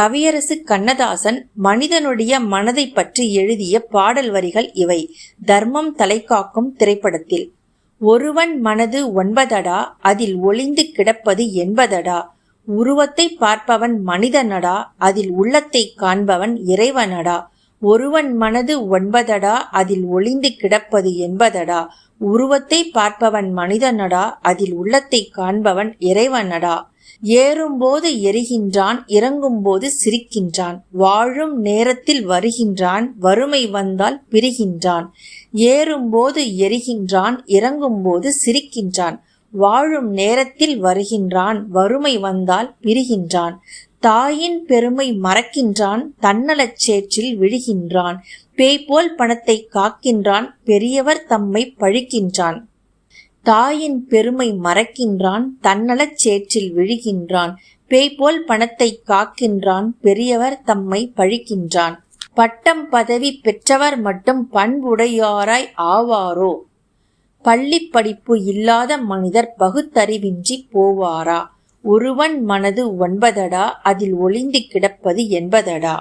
கவியரசு கண்ணதாசன் மனிதனுடைய மனதை பற்றி எழுதிய பாடல் வரிகள் இவை. தர்மம் தலைக்காக்கும் திரைப்படத்தில். ஒருவன் மனது ஒன்பதடா அதில் ஒளிந்து கிடப்பது என்பதடா. உருவத்தை பார்ப்பவன் மனிதனடா அதில் உள்ளத்தை காண்பவன் இறைவனடா. ஒருவன் மனது ஒன்பதடா அதில் ஒளிந்து கிடப்பது என்பதடா. உருவத்தை பார்ப்பவன் மனிதனடா அதில் உள்ளத்தை காண்பவன் இறைவனடா. ஏறும்போது எரிகின்றான் இறங்கும்போது சிரிக்கின்றான். வாழும் நேரத்தில் வருகின்றான் வறுமை வந்தால் பிரிகின்றான். ஏறும்போது எரிகின்றான் இறங்கும்போது சிரிக்கின்றான். வாழும் நேரத்தில் வருகின்றான் வறுமை வந்தால் பிரிகின்றான். தாயின் பெருமை மறக்கின்றான் தன்னலச் சேற்றில் விழுகின்றான் பேய்போல் பணத்தை காக்கின்றான் பெரியவர் தம்மை பழிக்கின்றான். தாயின் பெருமை மறக்கின்றான் தன்னலச் சேற்றில் விழுகின்றான் பேய்போல் பணத்தை காக்கின்றான் பெரியவர் தம்மை பழிக்கின்றான். பட்டம் பதவி பெற்றவர் மட்டும் பண்புடையாராய் ஆவாரோ? பள்ளிப் படிப்பு இல்லாத மனிதர் பகுத்தறிவின்றி போவாரா? ஒருவன் மனது ஒன்பதடா அதில் ஒளிந்து கிடப்பது என்பதடா.